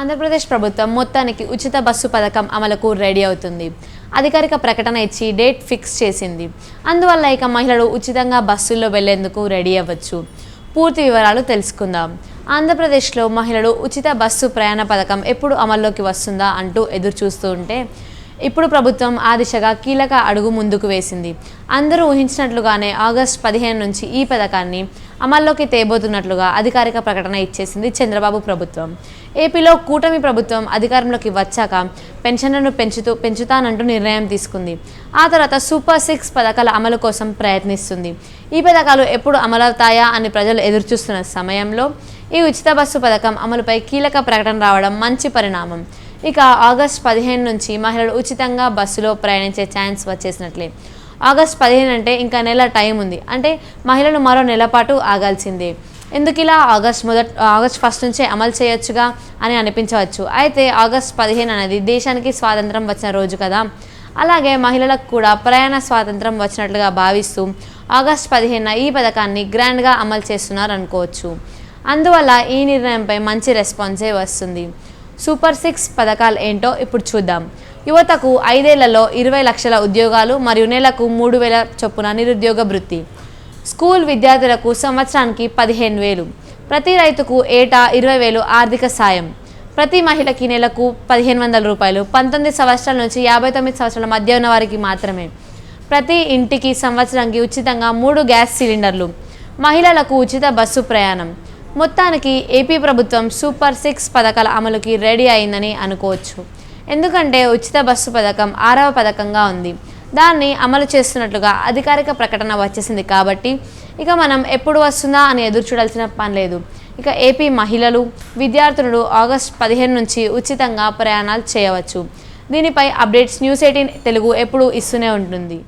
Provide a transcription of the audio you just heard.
ఆంధ్రప్రదేశ్ ప్రభుత్వం మొత్తానికి ఉచిత బస్సు పథకం అమలుకు రెడీ అవుతుంది. అధికారిక ప్రకటన ఇచ్చి డేట్ ఫిక్స్ చేసింది. అందువల్ల ఇక మహిళలు ఉచితంగా బస్సుల్లో వెళ్ళేందుకు రెడీ అవ్వచ్చు. పూర్తి వివరాలు తెలుసుకుందాం. ఆంధ్రప్రదేశ్లో మహిళలు ఉచిత బస్సు ప్రయాణ పథకం ఎప్పుడు అమల్లోకి వస్తుందా అంటూ ఎదురు చూస్తూ ఉంటే ఇప్పుడు ప్రభుత్వం ఆ దిశగా కీలక అడుగు ముందుకు వేసింది. అందరూ ఊహించినట్లుగానే ఆగస్టు పదిహేను నుంచి ఈ పథకాన్ని అమల్లోకి తేబోతున్నట్లుగా అధికారిక ప్రకటన ఇచ్చేసింది చంద్రబాబు ప్రభుత్వం. ఏపీలో కూటమి ప్రభుత్వం అధికారంలోకి వచ్చాక పెన్షన్లను పెంచుతూ పెంచుతానంటూ నిర్ణయం తీసుకుంది. ఆ తర్వాత సూపర్ సిక్స్ పథకాల అమలు కోసం ప్రయత్నిస్తుంది. ఈ పథకాలు ఎప్పుడు అమలవుతాయా అని ప్రజలు ఎదురుచూస్తున్న సమయంలో ఈ ఉచిత బస్సు పథకం అమలుపై కీలక ప్రకటన రావడం మంచి పరిణామం. ఇక ఆగస్ట్ పదిహేను నుంచి మహిళలు ఉచితంగా బస్సులో ప్రయాణించే ఛాన్స్ వచ్చేసినట్లే. ఆగస్ట్ పదిహేను అంటే ఇంకా నెల టైం ఉంది. అంటే మహిళలు మరో నెల పాటు ఆగాల్సిందే. ఎందుకు ఇలా ఆగస్ట్ మొదట్ ఆగస్ట్ ఫస్ట్ నుంచే అమలు చేయొచ్చుగా అని అనిపించవచ్చు. అయితే ఆగస్ట్ పదిహేను అనేది దేశానికి స్వాతంత్రం వచ్చిన రోజు కదా. అలాగే మహిళలకు కూడా ప్రయాణ స్వాతంత్రం వచ్చినట్లుగా భావిస్తూ ఆగస్ట్ పదిహేనున ఈ పథకాన్ని గ్రాండ్గా అమలు చేస్తున్నారు అనుకోవచ్చు. అందువల్ల ఈ నిర్ణయంపై మంచి రెస్పాన్సే వస్తుంది. సూపర్ సిక్స్ పథకాలు ఏంటో ఇప్పుడు చూద్దాం. యువతకు ఐదేళ్ళలో ఇరవై లక్షల ఉద్యోగాలు మరియు నెలకు మూడు వేల చొప్పున నిరుద్యోగ వృత్తి. స్కూల్ విద్యార్థులకు సంవత్సరానికి పదిహేను వేలు. ప్రతి రైతుకు ఏటా ఇరవై వేలు ఆర్థిక సాయం. ప్రతి మహిళకి నెలకు పదిహేను వందల రూపాయలు. పంతొమ్మిది సంవత్సరాల నుంచి యాభై తొమ్మిది సంవత్సరాల మధ్య ఉన్న వారికి మాత్రమే. ప్రతి ఇంటికి సంవత్సరానికి ఉచితంగా మూడు గ్యాస్ సిలిండర్లు. మహిళలకు ఉచిత బస్సు ప్రయాణం. మొత్తానికి ఏపీ ప్రభుత్వం సూపర్ సిక్స్ పథకాల అమలుకి రెడీ అయిందని అనుకోవచ్చు. ఎందుకంటే ఉచిత బస్సు పథకం ఆరవ పథకంగా ఉంది. దాన్ని అమలు చేస్తున్నట్లుగా అధికారిక ప్రకటన వచ్చేసింది కాబట్టి ఇక మనం ఎప్పుడు వస్తుందా అని ఎదురు చూడాల్సిన పని లేదు. ఇక ఏపీ మహిళలు విద్యార్థులు ఆగస్ట్ పదిహేను నుంచి ఉచితంగా ప్రయాణాలు చేయవచ్చు. దీనిపై అప్డేట్స్ న్యూస్ ఎయిటీన్ తెలుగు ఎప్పుడు ఇస్తూనే ఉంటుంది.